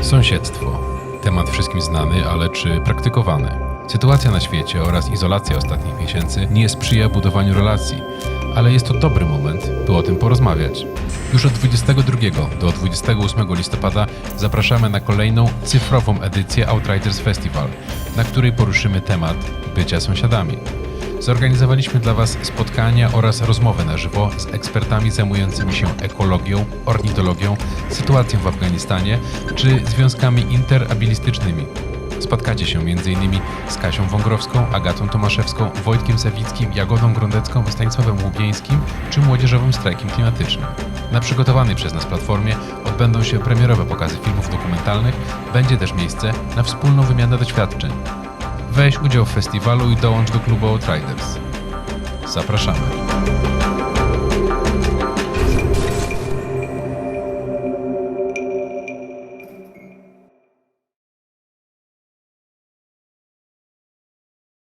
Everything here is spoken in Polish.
Sąsiedztwo. Temat wszystkim znany, ale czy praktykowany? Sytuacja na świecie oraz izolacja ostatnich miesięcy nie sprzyja budowaniu relacji, ale jest to dobry moment, by o tym porozmawiać. Już od 22 do 28 listopada zapraszamy na kolejną cyfrową edycję Outriders Festival, na której poruszymy temat bycia sąsiadami. Zorganizowaliśmy dla Was spotkania oraz rozmowy na żywo z ekspertami zajmującymi się ekologią, ornitologią, sytuacją w Afganistanie czy związkami interabilistycznymi. Spotkacie się m.in. z Kasią Wągrowską, Agatą Tomaszewską, Wojtkiem Sawickim, Jagodą Grondecką, Stanisławem Łubieńskim czy Młodzieżowym Strajkiem Klimatycznym. Na przygotowanej przez nas platformie odbędą się premierowe pokazy filmów dokumentalnych, będzie też miejsce na wspólną wymianę doświadczeń. Weź udział w festiwalu i dołącz do klubu Outriders. Zapraszamy.